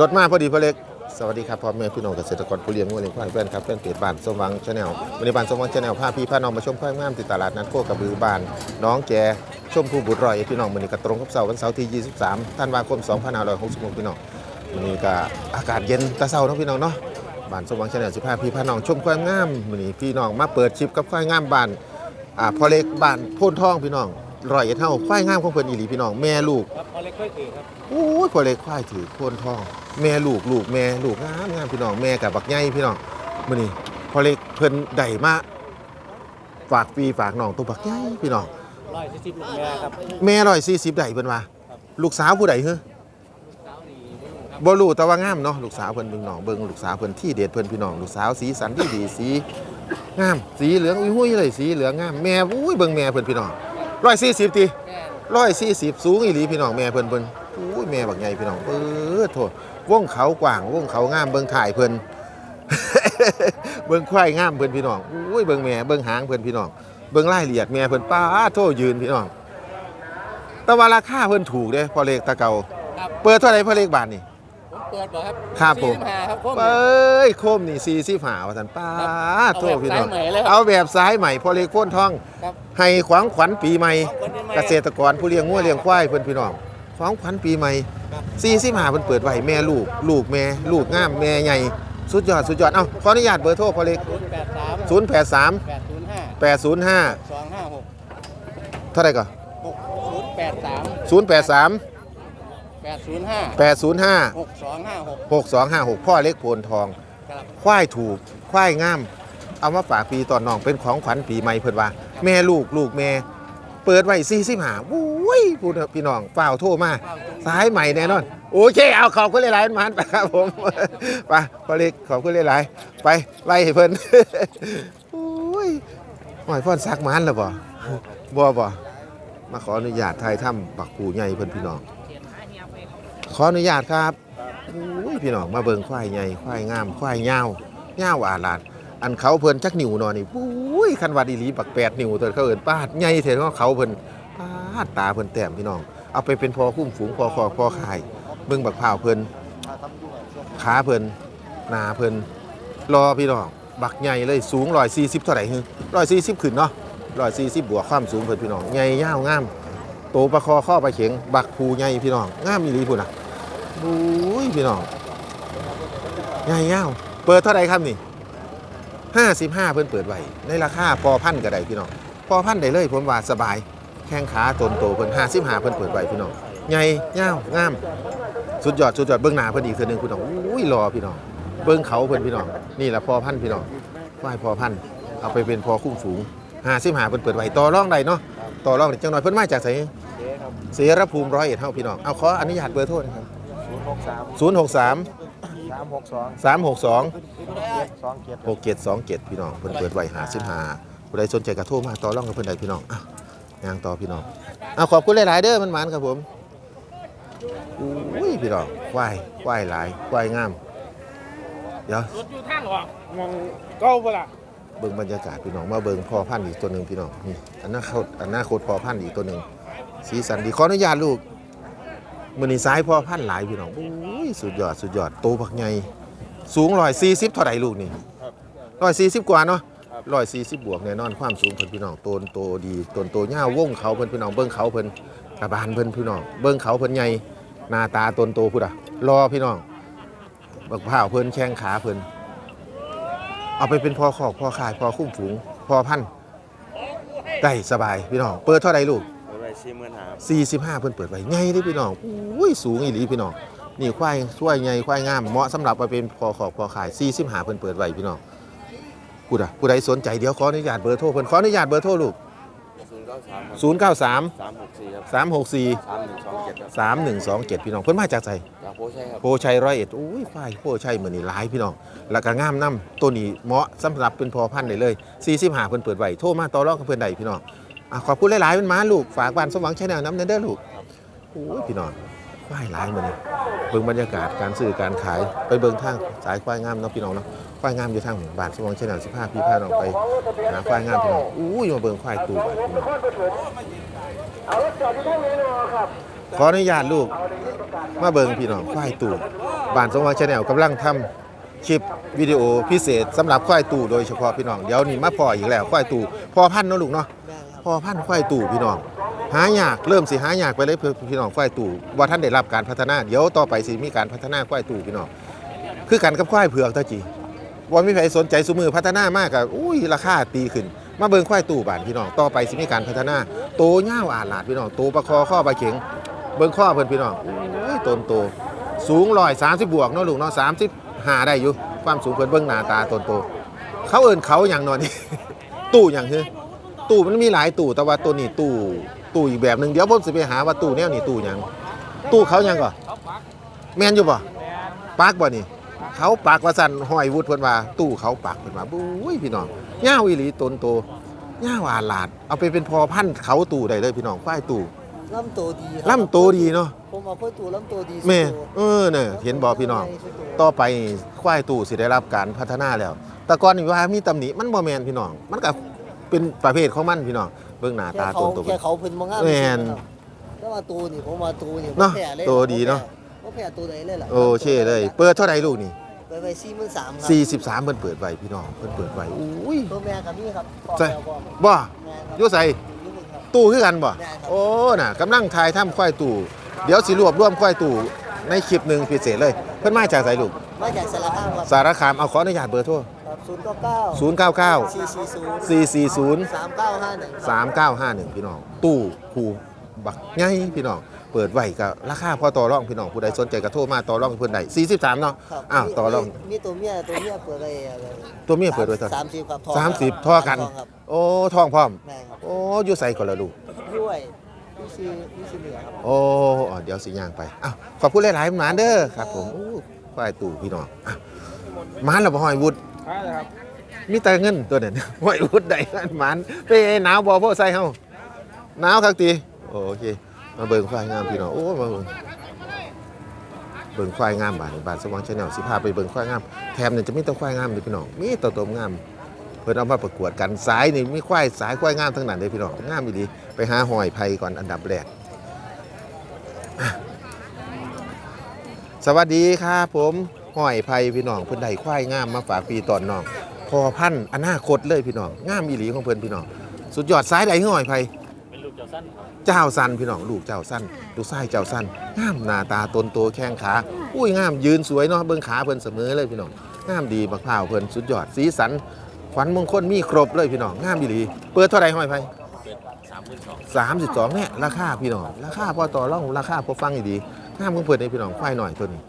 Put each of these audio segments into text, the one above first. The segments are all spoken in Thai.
รถมาพอดีพ่อเล็ก สวัสดีครับพ่อแม่พี่น้องเกษตรกรผู้เลี้ยงวัวเลี้ยงควายแฟนครับแฟนเพจบ้านสมหวังชาแนลวันนี้บ้านสมหวังชาแนลพาพี่พาน้องมาชมควายงามที่ตลาดนัดโคกระบือบ้านน้องแกชมผู้บุตรรอยพี่น้องวันนี้ก็ตรงกับเสาร์วันเสาร์ที่ 23ธันวาคม2566พี่น้องวันนี้ก็อากาศเย็นแตะเช้าเนาะพี่น้องเนาะบ้านสมหวังชาแนลสิพาพี่พาน้องชมควายงามวันนี้พี่น้องมาเปิดชิปกับควายงามบ้านอ่าพ่อเล็กบ้านโพนทองพี่น้อง รอยเอ็ดเท่าควายงามของเพิ่นอีหลีพี่น้องแม่ลูกครับพอเล็กค่อยถือครับโอ้ยพอเล็กควายถือโคนทอง แม่ลูกลูกแม่ลูกงามงามพี่น้องแม่กับบักใหญ่พี่น้องมื้อนี้พอเล็กเพิ่นได้มาฝากปีฝากน้องตัวบักใหญ่พี่น้องร้อยสี่สิบลูกแม่ครับแม่ร้อยสี่สิบได้เพิ่นว่าลูกสาวผู้ใดเฮ้อสาวนี่ครับบ่รู้แต่ว่างามเนาะลูกสาวเพิ่นเบิ่งน้องเบิ่งลูกสาวเพิ่นที่เด็ดเพิ่นพี่น้องลูกสาวสีสันดีดีสีงามสีเหลืองอุ้ยๆเลยสีเหลืองงามแม่อุ้ยเบิ่งแม่เพิ่นพี่น้อง ร้อยสี่สิบติแม่ร้อยสี่สิบสูงอีหลีพี่น้องแม่เพิ่นเพิ่นอุ้ยแม่บักใหญ่พี่น้องเออโทษวงเขากว้างวงเขางามเบิ่งถ่ายเพิ่นเบิ่งควายงามเพิ่นพี่น้องอุ้ยเบิ่งแม่เบิ่งหางเพิ่นพี่น้องเบิ่งรายละเอียดแม่เพิ่นป้าโทยืนพี่น้องแต่ว่าราคาเพิ่นถูกเด้พอเลขตะเกาครับเปิดเท่าไหร่พอเลขบาทนี่ผม เปิดบ่ครับครับผมสี่สิห้าครับผม เอ้ยโคมนี่45ว่าซั่นป้าครับโทพี่น้อง เอาแบบสายใหม่เลยครับเอาแบบสายใหม่พอเลขโพ้นทอง ครับให้ขวัญขวัญปีใหม่คนที่ไม่เกษตรกรผู้เลี้ยงงัวเลี้ยงควายเพิ่นพี่น้องของขวัญปีใหม่ครับสี่สิบห้าเพิ่นเปิดไว้แม่ลูก ลูกแม่ลูกงามแม่ใหญ่ สุดยอดสุดยอด เอ้าขออนุญาตเบอร์โทรพอเล็กศูนย์แปดสาม083 แปดศูนย์ห้า805 สองห้าหกเท่าไหร่ก่อนหกศูนย์แปดสาม083แป ดศูนย์ห้า805หกสองห้าหก6256 พ่อเล็กโพนทอง ครับควายถูก ควายงาม เอามาฝากปีตอนน้องเป็นของขวัญปีใหม่เพิ่นว่า แม่ลูกลูกแม่ เปิดไว้45อุ้ยพูดเถอะพี่น้องฝ้าวโทรมา สายใหม่แน่นอน โอเค เอาขอบคุณหลายๆมันไปครับผม ไปพอเล็กขอบคุณหลายๆไปไล่ให้เพิ่น โอ้ยหอยพ่อนซักมันแล้วบ่บ่บ่มาขออนุญาตไทยถ้ำปักปูใหญ่เพิ่นพี่น้องข ออนุญาตครับโอ้ยพี่น้องมาเบิ่งควายใหญ่ควายงามควายยาวยาวอาลาดอันเขาเพิ่นจักนิ้วหนอนี่ปุ้ยคันว่าดีหลีบักแปดนิ้วตัวเขาเอินปาดใหญ่เท่าเขาเพิ่นปาดตาเพิ่นแต้มพี่น้อง เอาไปเป็นพอคุ้มฝูงพอคอพอขายเบิ่งบักพร้าวเพิ่นขาเพิ่นหน้าเพิ่นรอพี่น้องบักใหญ่เลยสูง140เท่าไหร่ฮึ140ขึ้นเนาะ140บวกความสูงเพิ่นพี่น้องใหญ่ยาวงามโตประคอข้อไปเข็งบักภูใหญ่พี่น้องงามอีหลีพุ่นน่ะ บุ้ยพี่น้องใหญ่ยาวเปิดเท่าไรครับนี่55เพิ่นเปิดไว้ในราคาพอพันก็ได้พี่น้องพอพันได้เลยผมว่าสบาย แข้งขาตนโตเพิ่น55เพิ่นเปิดไว้พี่น้องใหญ่ยาวงามสุดยอดสุดยอดเบื้องหน้าเพิ่นอีกเทื่อหนึงพี่น้องอุ้ยรอพี่น้องเบื้องเขาเพิ่นพี่น้องนี่แหละพอพันพี่น้องไหว้พอพันเอาไปเป็นพอคุ้มฝูง55เพิ่นเปิดไว้ต่อรองได้เนาะต่อรองได้จังหน่อยเพิ่นมาจากไสเจ๊ครับเสรภูมิร้อยเอ็ดเท่าพี่น้องเอาขออนุญาตเบอร์โทษนะครับ ศูนย์หกสาม0 6 3สามหกสอง3 6 2สองเจ็ด6 7 2 7พี่น้องเพิ่นเปิดไว้หาสิบหาผู้ใดสนใจกระโทรมาต่อรองกับเพิ่นใดพี่น้องอะยางต่อพี่น้องเอาขอบคุณหลาย ๆ เด้อมันหมานครับผมอุ้ยพี่น้องควายควายหลายควายงามเดี๋ยวรถอยู่ทางออกมองเก้าเปล่าเบิ่งบรรยากาศพี่น้องมาเบิ่งพ่อพันธุ์อีกตัวหนึ่งพี่น้องนี่อันนั้นเขาอันนั้นโคตรพ่อพันธุ์อีกตัวหนึ่งสีสันดีขออนุญาตลูก มือนี้ซ้ายพ่อพันธุ์หลายพี่น้องโอ้ยสุดยอดสุดยอดโตบักใหญ่สูงร้อยสี่สิบเท่าไหร่ลูกนี่ร้อยสี่สิบกว่าเนาะร้อยสี่สิบบวกแน่นอนความสูงเพิ่นพี่น้องโตนโตดีโตนโตเง่าวงเขาเพิ่นพี่น้องเบิ่งเขาเพิ่นกระบาลเพิ่นพี่น้องเบิ่งเขาเพิ่นใหญ่หน้าตาโตนโตพุ่นอะรอพี่น้องบักพร้าวเพิ่นแข้งขาเพิ่นเอาไปเป็นพอขอกพอขายพอคุ้มฝูงพอพันธุ์ได้สบายพี่น้องเปิดเท่าไรลูกเปิดไว้ สี่หมื่นห้า45 เพิ่นเปิดไว้ใหญ่เด้พี่น้องอุ้ยสูงอีหลีพี่น้องนี่ควายช่วยใหญ่ควายงามเหมาะสำหรับไปเป็นพอขอกพอขาย45เพิ่นเปิดไว้พี่น้องผู้ใดผู้ใดสนใจเดี๋ยวขออนุญาตเบอร์โทรเพิ่นขออนุญาตเบอร์โทรลูกศูนย์เก้าสาม093 สามหกสี่ครับ364 สามหนึ่งสองเจ็ดครับ3127 พี่น้องเพิ่นมาจากไส จากโพชัยครับ โพชัยร้อยเอ็ดอุ้ยควายโพชัยเหมือนนี่หลายพี่น้องแล้วก็งามน้ำตัวนี้เหมาะสำหรับเป็นพอพันธุ์ได้เลย 45 เพิ่นเปิดไว้โทรมาต่อรองกับเพิ่นได้พี่น้อง อะขอบคุณหลายๆมันม้าลูกฝากบ้านสมหวังชาแนลน้ำเด้อลูกโอ้ยพี่น้องควายหลายมื้อนี้เบิ่งบรรยากาศการซื้อการขายไปเบิ่งทางสายควายงามเนาะพี่น้องเนาะควายงามอยู่ทางบ้านสมหวังชาแนล15พี่พาน้องไปหาควายงามพี่น้องอุ้ยมาเบิ่งควายตูบาดพี่น้องขออนุญาตลูกมาเบิ่งพี่น้องควายตูบบ้านสมหวังชาแนลกำลังทำคลิปวิดีโอพิเศษสำหรับควายตู่โดยเฉพาะพี่น้อง เดี๋ยวนี้มาพออีกแล้วควายตู่พอพันธุ์เนาะลูกเนาะ พอพันธุ์ควายตู่พี่น้อง หายากเริ่มสิหายากไปเลยเพื่อพี่น้องควายตู่ว่าท่านได้รับการพัฒนาเดี๋ยวต่อไปสิมีการพัฒนาควายตู่พี่น้องคือกันกับควายเผือกตาจีว่ามีใครสนใจสมือพัฒนามากกับอุ้ยราคาตีขึ้น มาเบิ่งควายตู่บ้านพี่น้องต่อไปสิมีการพัฒนาโตเง่าวอาหลาดพี่น้องโตประคอข้อปลาเข็งเบิ่งข้อเพิ่นพี่น้องอุ้ยตนโตสูงร้อยสามสิบบวกเนาะลูกเนาะสามสิบหาได้อยู่ความสูงเพิ่นเบิ่งหน้าตาตนโตเขาเอินเขาอย่างนอนนี่ตู้อย่างคือ ตู้มันมีหลายตู้แต่ว่าตัวนี้ตู้ตู้อีกแบบหนึ่งเดี๋ยวผมสิไปหาว่าตู้แนวนี้ตู้หยังตู้เขาหยังก่อนแม่นอยู่บ่ปักบ่นี่เขาปักว่าสั่นห้อยวุฒเพิ่นว่า ตู้เขาปักเพิ่นว่าบุ้ยพี่น้องย่าวอีหลีตนโตย่าวอาหลาด เอาไปเป็นพอพันธุ์เขาตู้ได้เลยพี่น้องควายตู้ลำตัวดีครับล่ำโตดีเนาะผมเอาเพื่อตัวลำตัวดีแม่สุดตัวเออเนี่ยเห็นบอพี่น้องใหญ่สุดตัวต่อไปควายตู่สิได้รับการพัฒนาแล้ว แต่ก่อนนี่ว่ามีตำหนิมันบ่แมนพี่น้อง มันก็ เป็นประเภทของมันพี่น้องเบิ่งหน้าแค่ตาเขาตัวตัวแค่เขาเพิ่นมางามแม่นแล้วมาตัวนี่ผมมาตัวนี่เนาะบ่แพ้เลยตัวดีเนาะบ่แพ้ตัวไหนเลยล่ะโอ้เช่เลย เปิดเท่าไหร่ลูกนี่ไปไป43,000ครับ43เพิ่นเปิดไว้พี่น้องเพิ่นเปิดไว้อุ้ย ตัวแม่กับนี่ครับใช่พ่อบ่แม่ครับอยู่ใส่อยู่นี่ครับ ตู้คือกันบ่ได้ครับ โอ้น่ะกำลังถ่ายทำควายตู่เดี๋ยวสิรวบรวมควายตู่ในคลิปหนึงพิเศษเลย เพิ่นมาจากไสลูก มาจากสารคามครับสารคามเอาขออนุญาตเบอร์โทรครับ 099 099 440 440 3951 3951 พี่น้อง ตู้ผูบักไงพี่น้อง เปิดไว้ก็ราคาพอต่อรองพี่น้องผู้ใดสนใจก็โทรมาต่อรองเพิ่นได้43 เนาะครับอ้าวต่อรองมีมีตัวเมียตัวเมียเปิดไปอะไรตัวเมียเปิดไว้เท่าไหร่สามสิบครับทอง30ท่อกันทองครับโอ้ท้องพร้อม แม่ครับโอ้อยู่ใส่ก่อนละลูก ด้วยนี่คือนี่คือเหนือครับ โอ้อะเดี๋ยวสิย่างไปอ้าวขอบคุณหลายๆหมานเด้อครับผมโอ้ควายตู่พี่น้องอะหมานแล้วบ่ห้อยวุฒ มีแต่เงินตัวนั้นห้อยวุฒได้หมานไปหนาวบ่พ่อใส่เฮาหนาวคักติโอเค มาเบิ่งควายงามพี่น้องโอ้มาเบิ่งเบิ่งควายงามบานี้บาดสว่างชาแนลสิพาไปเบิ่งควายงามแถมเนี่ยจะมีแต่ควายงามเลยพี่น้องมีแต่ตัวงามเพิ่นเอามาประกวดกันสายนี่มีควายสายควายงามทั้งนั้นเลยพี่น้องงามอีหลีไปหาหอยไผ่ก่อนอันดับแรกสวัสดีครับผม หอยไผ่พี่น้องเพิ่นได้ควายงามมาฝากพี่ตอนน้องพอพันธุ์อนาคตเลยพี่น้องงามอีหลีของเพิ่นพี่น้องสุดยอดสายใดหอยไผ่เป็นลูกเจ้าสั้นครับเจ้าสั้นพี่น้องลูกเจ้าสั้นลูกไส้เจ้าสั้นงามหน้าตาตนโตแข้งขาอุ้ยงามยืนสวยเนาะเบิ่งขาเพิ่นเสมอเลยพี่น้องงามดีบักพร้าวเพิ่นสุดยอดสีสันขวัญมงคลมีครบเลยพี่น้องงามดีหลีเปิดเท่าไหร่ห้อยไผเป็นสามหมื่นสอง32เนี่ยราคาพี่น้องราคาพอต่อรองราคาพอฟังดีๆงามของเพิ่นนี่พี่น้องควายหน่อยตัวนี้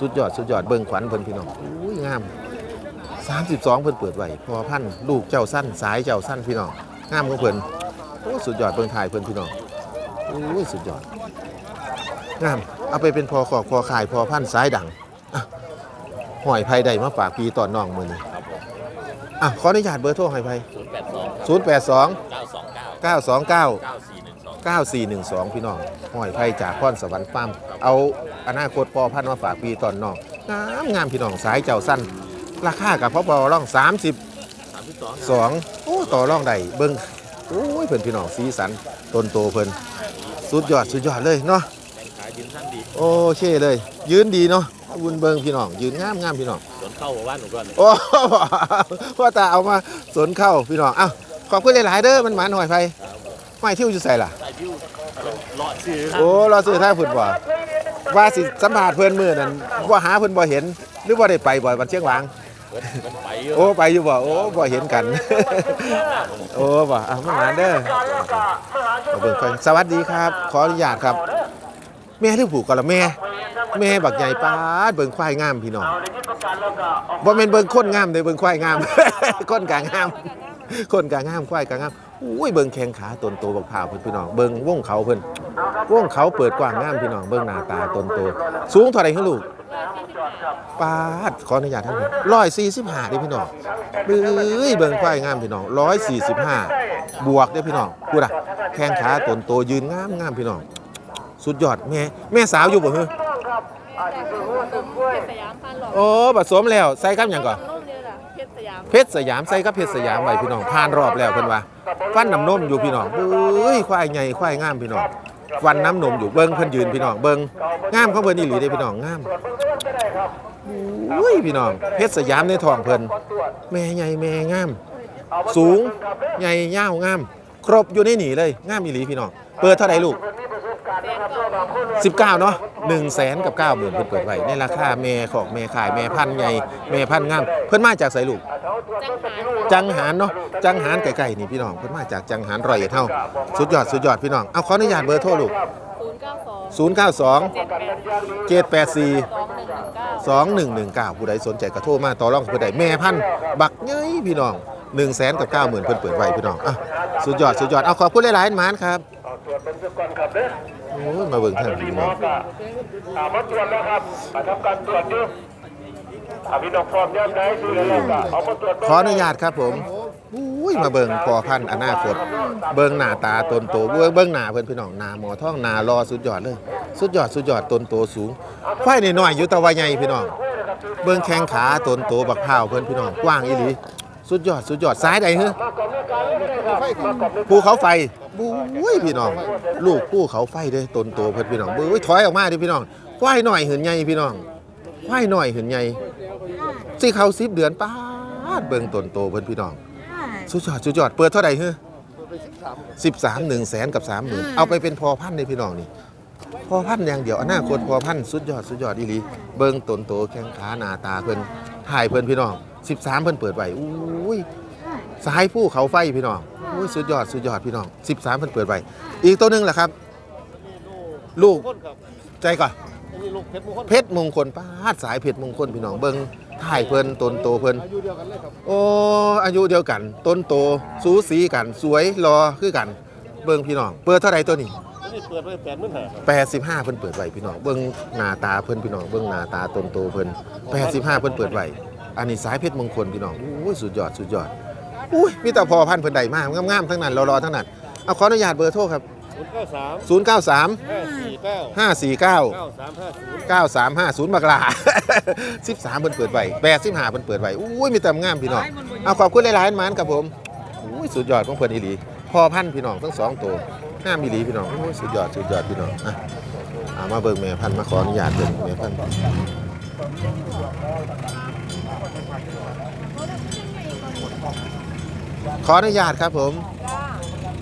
สุดยอดสุดยอดเบิ่งขวัญเพิ่นพี่น้องอุ้ยงาม 32 เพิ่นเปิดไว้พอพันลูกเจ้าสั้นสายเจ้าสั้นพี่น้องงามของเพิ่นโอ้สุดยอดเบิ่งถ่ายเพิ่นพี่น้องอุ้ยสุดยอดงามเอาไปเป็นพอขอกพอขายพอพันสายดังหอยไผ่ไดมาฝากพี่ตอนน้องมื้อนี้อะขออนุญาตเบอร์โทรหอยไผ่082 082 929 929 941 9412 พี่น้องหอยไผ่จากพรสวรรค์ฟาร์มเอาอนาคตพอพันธุ์มาฝากปีตอนน้องงามงามพี่น้องสายเจ้าสั้น ราคากับพอพอร่อง 32สามสิบสองโอ้ต่อร่องได้เบิ่งโอ้ยเพิ่นพี่น้องสีสันต้นโตเพิ่นสุดยอดสุดยอดเลยเนาะแข่งขายืนสั้นดีโอเคเลย ยืนดีเนาะบุญเบิงพี่น้อง ยืนงามงามพี่น้องสวนเข้าหมู่บ้านหนูก่อนโอ้พ่อตาเอามาสนเข้าพี่น้องอ้าวขอบคุณหลาย ๆ เด้อมันหมานหอยไฟ ไม่เที่ยวอยู่ใส่ล่ะใส่พิ้วเลาะชื่อโอ้เราซื้อท่าฝุ่นบ่ว่าสิสัมภาษณ์เพื่อนมือนั่นว่าหาเพื่อนบ่เห็น หรือว่าได้ไปบ่อยวันเชียงหวางมันไปเยอะโอ้ไปอยู่บ่โอ้บ่เห็นกัน โอ้บ่อะมันหมานเด้อเอาเบิ่งก่อนสวัสดีครับ ขออนุญาตครับ แม่หรือผูกกันละแม่ แม่บักใหญ่ป้าดเบิ่งควายงามพี่น้องบ่แม่นเบิ่งคนงามเด้เบิ่งควายงามคนกลางงามคนกลางงามควายกลางงาม อุ้ยเบิ่งแข้งขาตนโตบักพร้าวเพิ่นพี่น้องเบิ่งวงเขาเพิ่นวงเขาเปิดกว้างงามพี่น้องเบิ่งหน้าตาตนโตสูงเท่าไหร่คือลูกป้าดขออนุญาตท่าน145เด้พี่น้องเอ้ยเบิ่งควายงามพี่น้อง145บวกเด้พี่น้องพูดอะแข้งขาตนโตยืนงามงามพี่น้อง สุดยอดแม่แม่สาวอยู่บ่เฮ้อเพชรสยามพันหลอกโอ้ผสมแล้วใส่กับหยังก่อนามเพชรสยามใส่กับเพชรสยามไว้พี่น้องผ่านรอบแล้วเพิ่นว่าฟันน้ำนมอยู่พี่น้องเอ้ยควายใหญ่ควายงามพี่น้องฟันน้ำนมอยู่เบิ้งเพิ่นยืนพี่น้องเบิ้งงามเขาเพิ่นอีหลีได้พี่น้องงามอุ้ยพี่น้องเพชรสยามในท้องเพิ่นแม่ใหญ่แม่งาม สูงใหญ่ยาวงาม ครบอยู่ในหนีเลยงามอีหลีพี่น้องเปิดเท่าไหร่ลูก 19เนาะ1แสนกับ9หมื่นเพิ่นเปิดไว้ในราคาแม่ของแม่ขายแม่พันธุ์ใหญ่แม่พันธุ์งามเพิ่นมาจากไสลูกจังหารจังหารเนาะจังหารไก่ๆนี่พี่น้องเพิ่นมาจากจังหารร้อยเอ็ดเฮาสุดยอดสุดยอดพี่น้องเอาขออนุญาตเบอร์โทรลูกศูนย์เก้าสอง092เจ็ดแปดสี่784สองหนึ่งหนึ่งเก้า2119 ผู้ใดสนใจก็โทรมาต่อรองเพิ่นได้แม่พันธุ์บักเย้ยพี่น้อง1แสนกับ9หมื่นเพิ่นเปิดไว้พี่น้องอะสุดยอดสุดยอดเอาขอบคุณหลายๆหมานครับ โอ้ยมาเบิ่งท่านพี่น้องอ่ามาตรวจแล้วครับมาทำการตรวจดูอ่าพี่น้องพร้อมยังไงดูแล้วก็เอามาตรวจขออนุญาตครับผมอุ้ยมาเบิ่งพอพันธุ์อนาคตเบิ่งหน้าตาตนโตเบิ่งเบิ่งหน้าเพิ่นพี่น้องหน้าหมอท้องหน้ารอสุดยอดเลย สุดยอดสุดยอดตนโตสูงควายน้อยๆอยู่แตะวาใหญ่พี่น้องเบิ่งแข้งขาตนโตบักพร้าวเพิ่นพี่น้องกว้างอีหลีสุดยอดสุดยอดซ้ายใดฮึภูเขาไฟ บุ้ยพี่น้อง ลูกภูเขาไฟเด้ตนโตเพิ่นพี่น้องบุ้ยถอยออกมาดิพี่น้องควายน้อยหืนใหญ่พี่น้องควายน้อยหืนใหญ่สิเขา10เดือนป้าดเบิ่งตนโตเพิ่นพี่น้องสุดยอดสุดยอดเปิดเท่าไหร่ฮึสิบสามหนึ่งแสนกับสามหมื่นเอาไปเป็นพอพันธุ์เลยพี่น้องนี่พอพันธุ์อย่างเดียวอนาคตพอพันธุ์สุดยอดสุดยอดอีหลีเบิ่งตนโตแข้งขาหน้าตาเพิ่นถ่ายเพิ่นพี่น้องสิบสามเพิ่นเปิดไว้อุ้ยสายผู้เขาไฟพี่น้อง อุ้ยสุดยอดสุดยอดพี่น้องสิบสามเพิ่นเปิดไว้อีกตัวหนึงแหละครับ ลูกใจก่อนเพชรมงคลป้าดสายเพชรมงคลพี่น้องเบิ่งถ่ายเพิ่นตนโตเพิ่นโอ้อายุเดียวกันต้นโตสูสีกันสวยรอคือกัน เบิ่งพี่น้อง เปิดเท่าไหร่ตัวนี้นี่เปิดไว้แปดหมื่นห้า85เพิ่นเปิดไว้พี่น้องเบิ่งหน้าตาเพิ่นพี่น้องเบิ่งหน้าตาต้นโตเพิ่น85เพิ่นเปิดไว้อันนี้สายเพชรมงคลพี่น้องอุ้ยสุดยอดสุดยอด อุ้ยมีแต่พอพันธุ์เพิ่นใดมากงามๆทั้งนั้นรอๆทั้งนั้นเอาขออนุญาตเบอร์โทรครับศูนย์เก้าสาม093ห้าสี่เก้า549เก้าสามห้าศูนย์9350บักหลา 13เพิ่นเปิดไว้85เพิ่นเปิดไว้อุ้ยมีแต่งามพี่น้องเอาขอบคุณหลายๆหมานครับผมอุ้ยสุดยอดของเพิ่นอีหลีพ่อพันธุ์พี่น้องทั้งสองตัวงามอีหลีพี่น้องอุ้ยสุดยอดสุดยอดพี่น้องอะเอามาเบิ่งแม่พันธุ์มาขออนุญาตเบิ่งแม่พันธุ์ ขออนุญาตครับผม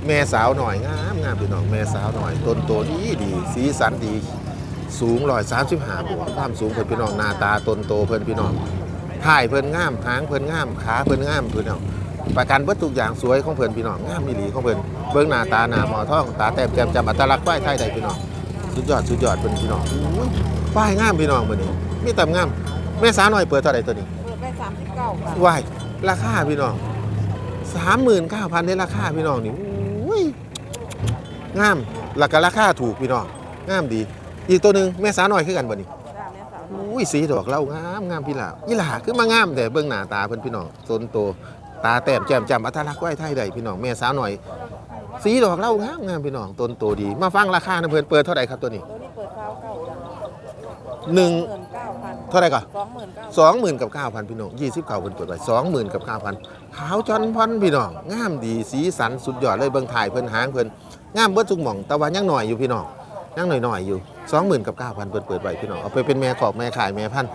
แม่สาวหน่อยงามงามพี่น้องแม่สาวหน่อยต้นโตดีดีสีสันดีสูงร้อยสามสิบห้าบวกความสูงเพิ่นพี่น้องหน้าตาต้นโตเพิ่นพี่น้องถ่ายเพิ่นงามหางเพิ่นงามขาเพิ่นงามพี่น้องประกันวัตถุกอย่างสวยของเพิ่นพี่น้องงามมีหลีของเพิ่นเบิ่งหน้าตาหน้าหมอท้องตาแต้มแจ่มจำอัตลักษณ์ป้ายไทยใดพี่น้องสุดยอดสุดยอดเพิ่นพี่น้องอุ้ยป้ายงามพี่น้องมื้อนี้มีแต่งามแม่สาวหน่อยเปิดเท่าไหร่ตัวนี้เปิดไปสามสิบเก้าค่ะว้ายราคาพี่น้อง สามหมื่นเก้าพันในราคาพี่น้องนี่งามราคาราคาถูกพี่น้องงามดี อีกตัวหนึ่งแม่สาวน้อยคือกันบ่นี่อุ้ยสีดอกเล่างามงามพี่หลาพี่หลาคือมางามแต่เบื้องหน้าตาเพิ่อนพี่น้องโซนโตตาแต้มแจ่มจำอัตลักษณ์ไว้ไทยใดพี่น้องแม่สาวน้อย สีดอกเล่างามงามพี่น้องต้นโตดี มาฟังราคานะเพิ่นเปิดเท่าไหร่ครับตัวนี้ตัวนี้เปิดเก้าเก้าหนึ่ง เก้าพันเท่าไหร่ก่อนสองหมื่นเก้าสองหมื่นกับเก้าพันพี่น้องยี่สิบเก้าเพิ่นเปิดไว้สองหมื่นกับเก้าพันขาวจอนพอนพี่น้องงามดีสีสันสุดยอดเลยเบิ่งถ่ายเพิ่นหางเพิ่นงามเบิดทุกหม่องแต่ว่ายังหน่อยอยู่พี่น้องยังหน่อยๆอยู่สองหมื่นกับเก้าพันเปิดเปิดไว้พี่น้องเอาไปเป็นแม่ขอบแม่ขายแม่พันธุ์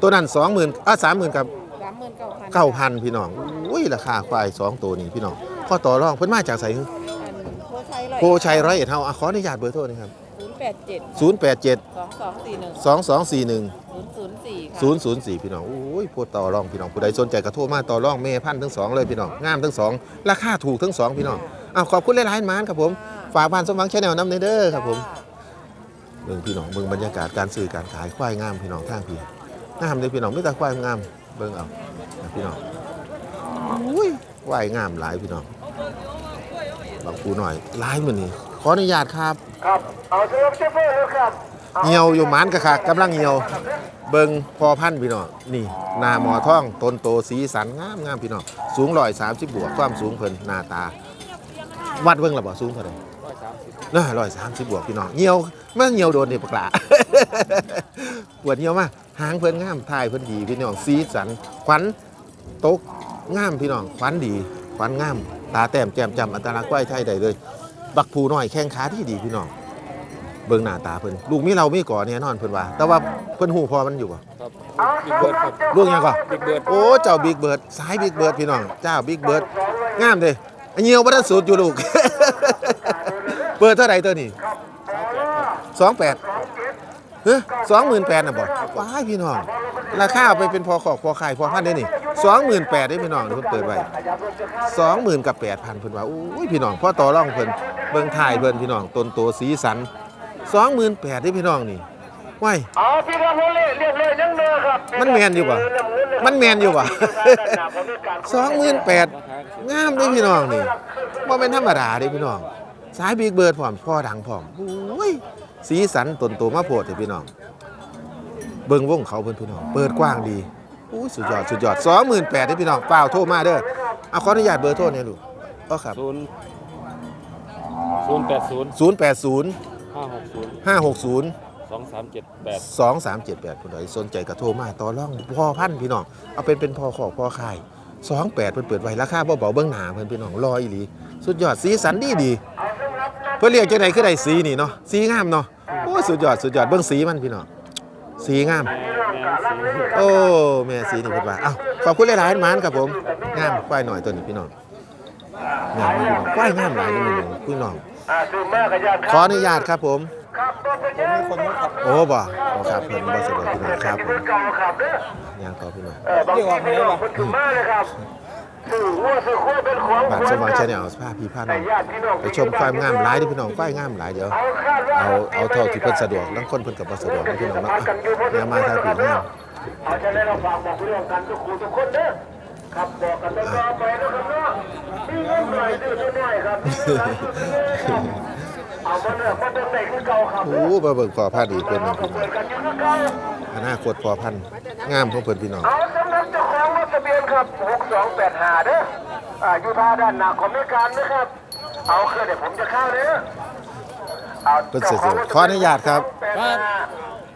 ตัวนั้นสองหมื่นอะสามหมื่นกับสามหมื่นเก้าพันเก้าพันพี่น้องอุ้ยราคาควายสองตัวนี้พี่น้องข้อต่อรองเพิ่นมาจากไสฮึโพชัยร้อยโพชัยร้อยเอ็ดเฮาอะขออนุญาตเบอร์โทรนะครับศูนย์ แปดเจ็ดศูนย์แปดเจ็ดสองสองสี่หนึ่งสองสองสี่หนึ่งศูนย์ศูนย์สี่ค่ะศูนย์ศูนย์สี่พี่น้องโอ้ยพูดต่อรองพี่น้องผู้ใดสนใจก็โทรมาต่อรองแม่พันธุ์ทั้งสองเลยพี่น้องงามทั้งสองราคาถูกทั้งสองพี่น้องอ้าวขอบคุณหลายๆหมานครับผมฝากบ้านสมหวังแชนแนลน้ำเนเด้อครับผมเบิ่งพี่น้องเบิ่งบรรยากาศการซื้อการขายควายงามพี่น้องทางพี่งามเลยพี่น้องไม่แต่ควายงามเบิ่งเอานะพี่น้องอุ้ยควายงามหลายพี่น้องบางปูหน่อยหลายมือนี้ขออนุญาตครับ ครับเหี่ยวอยู่หมานกะคักกำลังเหี่ยว เบิงพอพันธุ์พี่น้องนี่หน้าหมอท่องตนโตสีสันงามงามพี่น้องสูงร้อยสามสิบบวกความสูงเพิ่นหน้าตา วัดเบิ่งและบ่สูงเท่าไหร่น่าร้อยสามสิบบวกพี่น้องเหี่ยวมันเหี่ยวโดนนี่ปากหลา ปวดเหี่ยวมาหางเพิ่นงามทายเพิ่นดีพี่น้องสีสันขวัญตกงามพี่น้องขวัญดีขวัญงาม ตาแต้มแจ่มจำอัตลักษณ์ไว้ไทยได้เลย บักผูน้อยแข้งขาที่ดีพี่น้องเบิ่งหน้าตาเพิ่นลูกมีเรามีก่อแน่นอนเพิ่นว่า แต่ว่าเพิ่นฮู้พอมันอยู่บ่ครับบิ๊กเบิร์ดครับลูกหยังก่อบิ๊กเบิร์ดโอ้เจ้าบิ๊กเบิร์ดสายบิ๊กเบิร์ดพี่น้องเจ้าบิ๊กเบิร์ดงามเด้อันเหี่ยวบ่ทันสุดอยู่ลูก เปิดเท่าไหร่ตัวนี้28เฮ้ย28,000น่ะบ่ว้ายพี่น้องราคาเอาไปเป็นพอขอกพอขายพอพันได้นี่ 28,000ได้พี่น้องเดี๋ยวเพิ่นเปิดไว้20,000กับ8,000เพิ่นว่าอุ้ยพี่น้องพ่อต่อรองเพิ่นเบิ่งถ่ายเพิ่นพี่น้องต้นโตสีสัน28,000ได้พี่น้องนี่ว้ายเอาพี่น้องเรียกเรียกเลยยังเนื้อครับมันแม่นอยู่ปะมันแม่นอยู่ปะสองหมื่นแปดงามเด้พี่น้องนี่บ่เป็นธรรมดาเด้พี่น้อง สายบิ๊กเบิร์ดพร้อมพ่อดังพร้อมโอ้ยสีสันตนโตมาโพดเด้พี่น้อง เบิ่งวงเขาเพิ่นพี่น้อง เปิดกว้างดีโอ้ยสุดยอดสุดยอด28,000เด้พี่น้องเปล่าโทรมาเด้อเอาขออนุญาตเบอร์โทรหน่อยลูกอ๋อครับศูนย์ศูนย์แปดศูนย์080ห้าหกศูนย์560สองสามเจ็ดแปดสองสามเจ็ดแปดคนใดสนใจกระโทรมาต่อร่องพอพันพี่น้องเอาเป็นเป็นพอขอพอขายสองแปดเพิ่นเปิดไว้ราคาเบาๆเบื้องหน้าเพิ่นพี่น้องรออีหลีสุดยอดสีสันดีดีเพื่อเรียกจังไดคือได้สีนี่เนาะสีงามเนาะโอ้ยสุดยอดสุดยอดเบื้องสีมันพี่น้อง สีงาม โอ้แม่สีนี่เพิ่นว่าเอ้าขอบคุณหลายๆหมานครับผม งามควายหน่อยตัวนี้พี่น้องงามมากพี่น้องควายงามหลายนี่พี่น้องอ่าซื้อมากกับญาติขออนุญาตครับผมครับบ่เป็นหยังคนนู้นครับโอ้บ่โอ้ครับเพิ่นบ่สะดวกพี่น้องครับผมเก่าครับเด้อยังต่อพี่น้องเออบางทีพี่น้องคนถึงมากเลยครับ ซื้อวัวซื้อควายเป็นของบาทสมองชาแนลสภาพพี่พาน้องไปชมความงามหลายเดิพี่น้องควายงามหลายเดี๋ยวเอาเอาเท่าที่เพิ่นสะดวกแล้วคนเพิ่นก็บ่สะดวกนะพี่น้องเนาะอะอย่ามาทางผีงามเอาจะได้เราฝากบอกเรื่องกันทุกคนทุกคนเด้อครับบอกกันต่อๆไปนะครับเนาะมีเงินหน่อยดื้อหน่อยครับเอามาเด้อมาเดินไหนคือเก่าครับโอ้บ่เบิ่งพอพันธุ์อีกเพิ่นหนึงพี่น้เปิองดกันอยู่คือเก่าอนาคตพอพันธุ์งามของเพิ่นพี่น้องเอาสำหรับเจ้าของรถ ทะเบียนครับ6285เด้ออ่าอยู่ท่าด้านหน้าของบริการนะครับ เอาเครื่องเดี๋ยวผมจะเข้าเด้อเอาเพิ่นเสียๆขออนุญาตครับ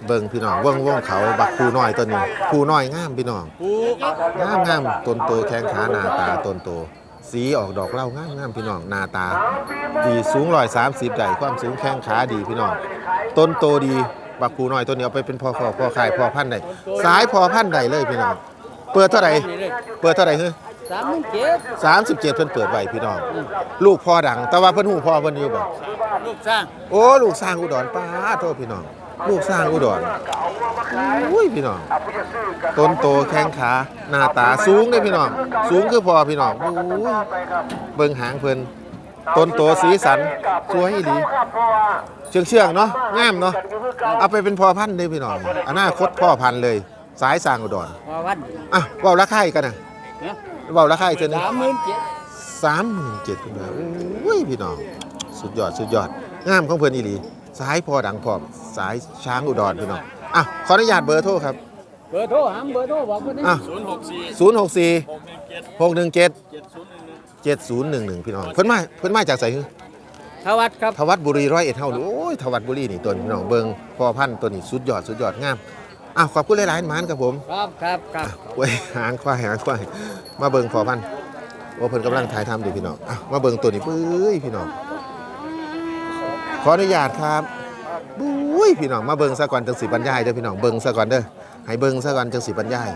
เบิ่งพี่น้องวงวงเขาบักคูน้อยตัวนี้คูน้อยงามพี่น้องงามงามต้นโตแข้งขาหน้าตาต้นโต สีออกดอกเหล้างามงามพี่น้องหน้าตา ดีสูง130ได้ความสูงแข้งขาดีพี่น้องต้นโตดีบักคูน้อยตัวนี้เอาไปเป็นพอขอพอขายพอพันธุ์ได้สายพอพันธุ์ได้เลยพี่น้องเปิดเท่าไหร่เปิดเท่าไหร่เฮ้ยสามหมื่นเจ็ดสามสิบเจ็ดเพิ่นเปิดไว้พี่น้อง ลูกพ่อดัง แต่ว่าเพิ่นหูพ่อเพิ่นอยู่บ่ลูกสร้าง โอ้ลูกสร้างอุดรป้าโทษพี่น้อง ลูกสร้างอุดรอุ้ยพี่น้อง ต้นโตแข้งขาหน้าตาสูงเด้พี่น้อง สูงคือพ่อพี่น้องอุ้ยเบิ่งหางเพิ่นต้นโตสีสันสวยอีหลีเชื่องเชื่องๆเนาะงามเนาะเอาไปเป็นพ่อพันธุ์เด้พี่น้องอนาคตพ่อพันธุ์เลย สายสร้างอุดรมาวันอะเว้าราคาอีกกันน่ะเว้าราคาอีกเทื่อนึงสามหมื่นเจ็ดสามหมื่นเจ็ดพันบาทโอ้ยพี่น้องสุดยอดสุดยอดงามของเพื่อนอีหลีสายพอดังพร้อมสายช้างอุดรพี่น้องอะขออนุญาตเบอร์โทรครับเบอร์โทรหามเบอร์โทรบอกคนนี้อะศูนย์หกสี่หกหนึ่งเจ็ดเจ็ดศูนย์หนึ่งหนึ่งพี่น้องเพิ่นมาเพิ่นมาจากไสฮึ ทวัดครับ ทวัดบุรีร้อยเอ็ดเฮาหรือโอ้ยทวัดบุรีนี่ตัวนี้พี่น้องเบิ่งพอพันธุ์ตัวนี้สุดยอดสุดยอดงาม อะขอบคุณหลายๆหมานครับผมครับครับครับเว้ยหางควายหางควายมาเบิ่งพอพันธุ์ว่าเพิ่นกำลังถ่ายทำอยู่พี่น้องอะมาเบิ่งตัวนี้ปุ้ยพี่น้องขออนุญาตครับบุ้ยพี่น้องมาเบิ่งซะก่อนจังสิบรรยายเด้อพี่น้องเบิ่งซะก่อนเด้อให้เบิ่งซะก่อนจังสิบรรยาย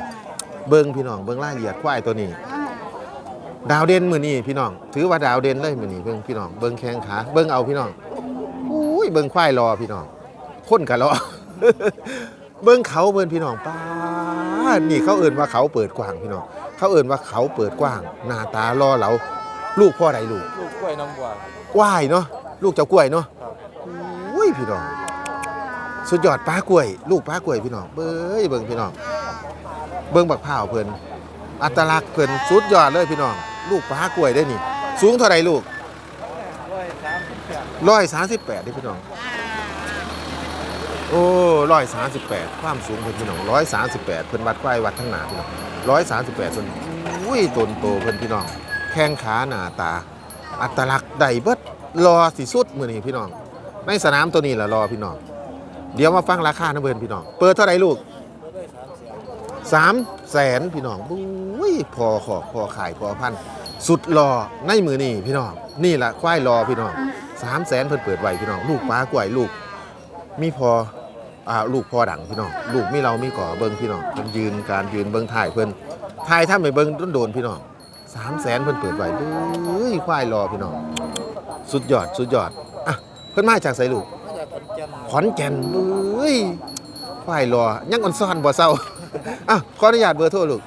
เบิ่งพี่น้องเบิ่งรายละเอียดควายตัวนี้ ดาวเด่นมื้อนี้พี่น้อง ถือว่าดาวเด่นเลยมื้อนี้เบิ่งพี่น้องเบิ่งแข้งขาเบิ่งเอาพี่น้องอุ้ยเบิ่งควายรอพี่น้องคนก็รอ เบิ่งเขาเบิ่งพี่น้องป้าดนี่เขาเอิ่นว่าเขาเปิดกว้างพี่น้องเขาเอิ่นว่าเขาเปิดกว้าง หน้าตารอเหลาลูกพ่อใดลูกลูกกล้วยน้ำหวานกล้วยเนาะลูกเจ้ากล้วยเนาะอุ้ยพี่น้อง สุดยอดป้ากล้วย ลูกป้ากล้วยพี่น้องเบ้ยเบิ่งพี่น้องเบิ่งบักพร้าวเพิ่นอัตลักษณ์เพิ่นสุดยอดเลยพี่น้อง ลูกป้ากล้วยได้นี่ สูงเท่าไรลูกร้อยสามสิบแปดได้พี่น้อง โอ้ร้อยสามสิบแปดความสูงเพิ่นพี่น้องร้อยสามสิบแปดเพิ่นวัดไว้วัดทั้งหนาพี่น้องร้อยสามสิบแปดส่วนอุ้ยตนโตเพิ่นพี่น้อง แข้งขาหน้าตา อัตลักษณ์ใดเบิดรอสิสุดมือนี้พี่น้อง ในสนามตัวนี้แหละรอพี่น้อง เดี๋ยวมาฟังราคานะเบิร์นพี่น้อง เปิดเท่าไหร่ลูกสามแสนพี่น้องบุ้ยพอขอพอขายพอพันสุดรอในมือนี่พี่น้อง นี่แหละควายรอพี่น้องสามแสนเพิ่นเปิดไว้พี่น้อง ลูกปลากล้วยลูก มีพอ อ่าลูกพอดังพี่น้องลูกมีเรามีก่อเบิ่งพี่น้องเพิ่นยืนการยืนเบิ่งถ่ายเพิ่นถ่ายทำให้เบิ่งโดนๆพี่น้องสามแสนเพิ่นเปิดไว้เด้ยควายรอพี่น้องสุดยอดสุดยอดอะเพิ่นมาจากไสลูกขอนแก่นเอ้ยควายรอยังอ่อนซ่อนบ่เศร้าอะขออนุญาตเบอร์โทรลูก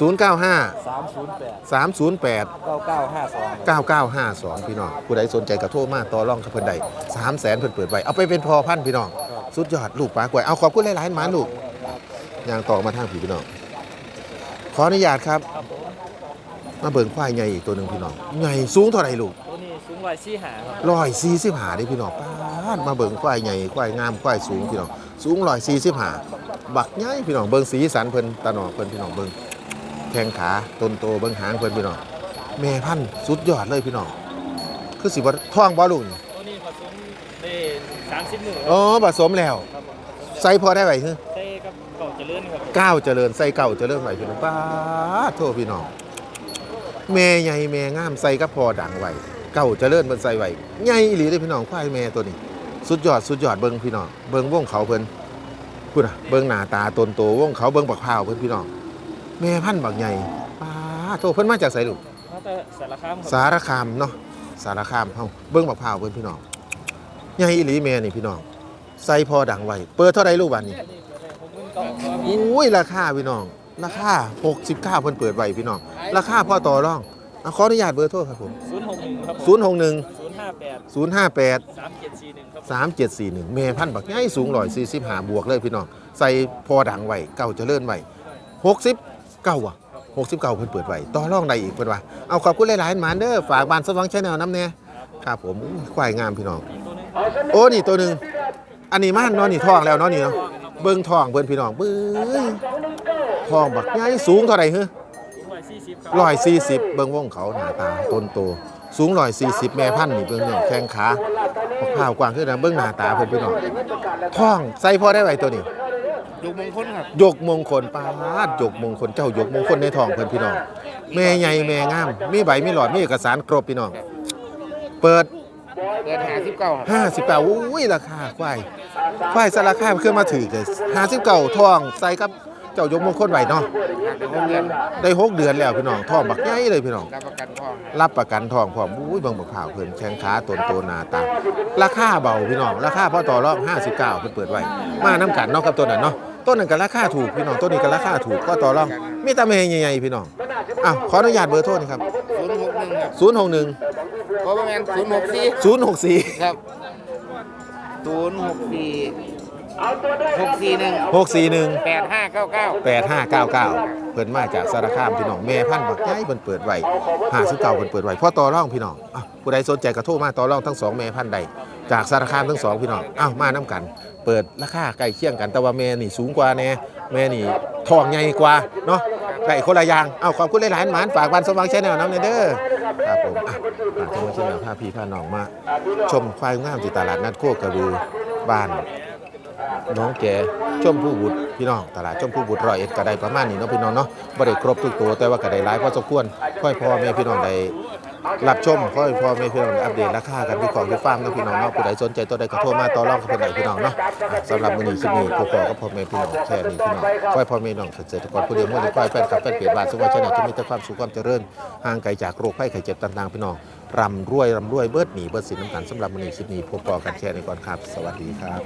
ศูนย์เก้าห้า095สามศูนย์แปด308เก้าเก้าห้าสอง 9952 พี่น้องผู้ใดสนใจกระโทรมาต่อรองกับเพิ่นใด3แสนเพิ่นเปิดไว้เอาไปเป็นพอพันธุ์พี่น้องสุดยอดลูกปลากล้วยเอาขอบคุณหลายๆหมาลูกยางต่อมาทางผีพี่น้อง ขออนุญาตครับ มาเบิ่งควายใหญ่อีกตัวหนึ่งพี่น้องใหญ่สูงเท่าไหร่ลูกตัวนี้สูงร้อยสี่หาครับร้อยสี่สิบห้าเด้พี่น้องป้าดมาเบิ่งควายใหญ่ควายงามควายสูงพี่น้องสูงร้อยสี่สิบห้า บักใหญ่พี่น้องเบิ่งสีสันเพิ่นตาหนอกเพิ่นพี่น้องเบิ่งแข้งขาต้นโตเบิ่งหางเพิ่นพี่น้องแม่พันธุ์สุดยอดเลยพี่น้องคือสิบ่ท้องบ่ลูกนี่ตัวนี้ผสมได้สามสิบหนึ่งอ๋อผสมแล้วครับผมใส่พอได้ไหวคือใช่ครับเก่าเจริญครับก้าวเจริญใส่เก่าเจริญไหวพี่น้องป้าดโทษพี่น้องแม่ใหญ่แม่งามใส่ก็พอดังไหวเก่าเจริญมันใส่ไหวใหญ่อีหลีเลยพี่น้องควายแม่ตัวนี้ สุดยอดสุดยอดเบิ่งพี่น้องเบิ่งวงเขาเพิ่น พูอะเบิ้งหน้าตาตนโตว่องเขาเบิ้งปากพร้าวเพื่อนพี่น้องแม่พันธุ์บักใหญ่ป้าโตเพิ่นมาจากไสลูกสารคามสารคามเนาะสารคามเฮาเบิ้งปากพร้าวเพื่อนพี่น้องใหญ่อีหลีแม่นี่พี่น้องไส่พอดังไว้เปิดเท่าไรลูกบัดนี้โอ้ยราคาพี่น้องราคา69เพิ่นเปิดไว้พี่น้องราคาพอต่อรองขออนุญาตเบอร์โทรครับผม061ครับ0 6 1 058 058 3741 3741 เมพันบักใหญ่สูง145บวกเลยพี่น้อง ใส่พอดังไว้เก่าเจริญไว้60เก่าอะ69 เพิ่นเปิดไว้ต่อรองได้อีกเพิ่นว่า เอาขอบคุณหลายๆหมานเด้อฝากบ้านสว่างชนแนลน้ำแน่ครับผมควายงามพี่น้อง โอ้นี่ตัวหนึงอันนี้ม่านเนนี่ทองแล้วนาะนี่เนาะเบิ่งทองเพิ่นพี่น้องเบ้ยทองบักใหญ่สูงเท่าไหร่ฮะร้อยร้อยสี่สิบเบิ้งวงเขาหน้าตาต้นโต สูงร้อยสี่สิบแม่พันธุ์นี่เบิ้งเนี่ยแข้งขาข้าวกว้างขึ้นนะเบิ้งหน้าตาเพิ่นพี่น้องท้องใส่พอได้ไหวตัวนี้ยกมงคลครับยกมงคลปาดยกมงคลเจ้ายกมงคลในท้องเพิ่นพี่น้องแม่ใหญ่แม่งาม มีใบมีหลอดมีเอกสารครบพี่น้องเปิดเกินหาสิบเก้าครับ59อุ้ยราคาควายควายสารคามขึ้นมาถือเลย59ท้องใส่กับเจ้ายกมงคลไว้เนาะเดี๋ยวผมเงินได้หกเดือนแล้วพี่น้องท้องบักใหญ่เลยพี่น้อง รับประกันพ่อรับประกันทองพร้อมอุ้ยเบางบักข่าวเพิ่นแข้งขาตนโตหนาตา ราคาเบาพี่น้อง ราคาพอต่อรอบ 59เพิ่นเปิดไว้ มาน้ำกันเนาะกับตัวนั้นเนาะต้นนั้นก็ราคาถูกพี่น้องต้นนี้ก็ราคาถูกก็ต่อรองมีแตาเมย์ใหญ่ๆพี่น้องอ้าวขออนุญาตเบอร์โทรนี่ครับศูนย์หกหนึ่งครับ061 เพราะประมาณศูนย์หกสี่064 ครับศูนย์หกสี่ หกสี่หนึ่ง641แปดห้าเก้าเก้า8599เพิ่นมาจากสารคามพี่น้องแม่พันธุ์บักใหญ่เพิ่นเปิดไว้59เพิ่นเปิดไว้พอต่อรองพี่น้องอ้าวผู้ใดสนใจก็โทรมาต่อรองทั้งสองแม่พันธุ์ใดจากสารคามทั้งสองพี่น้องอ้าวมาน้กัน เปิดราคาใกล้เคียงกันแต่ว่าแม่นี่สูงกว่าแน่แม่นี่ทองใหญ่กว่าเนาะได้คนละอย่างเอาขอบคุณหลายๆหมานฝากบ้านสว่างแชนแนลน้ำเนเด้อครับผมอะฝากสว่างแชนแนลพาพี่พาน้องมา ชมควายงามที่ตลาดนัดโคกระบือบ้าน น้องแกชมผู้บุตรพี่น้องตลาดชมผู้บุตรร้อยเอ็ดก็ได้ประมาณนี้เนาะพี่น้องเนาะบ่ได้ครบทุกตัวแต่ว่าก็ได้หลายพอสมควรค่อยพ่อแม่พี่น้องได้รับชมค่อยพ่อแม่พี่น้องได้อัปเดตราคากันที่ของที่ฟาร์มเนาะพี่น้องเนาะผู้ใดสนใจตัวใดก็โทรมาต่อรองกับเพิ่นได้พี่น้องเนาะสำหรับมื้อนี้คลิปนี้พวกพ่อก็พ่อแม่พี่น้องแค่นี้พี่น้องค่อยพ่อแม่น้องเกษตรกรผู้เลี้ยงวัวเลี้ยงควายแฟนคลับแฟนเพจบ้านสุวรรณชาแนลจะมีแต่ความสุขความเจริญห่างไกลจากโรคภัยไข้เจ็บต่างๆพี่น้องร่ำรวยร่ำรวยเบิดหนีเบิดสินน้ำกันสำหรับมื้อนี้คลิปนี้พบปอกันแค่นี้ก่อนครับ สวัสดีครับ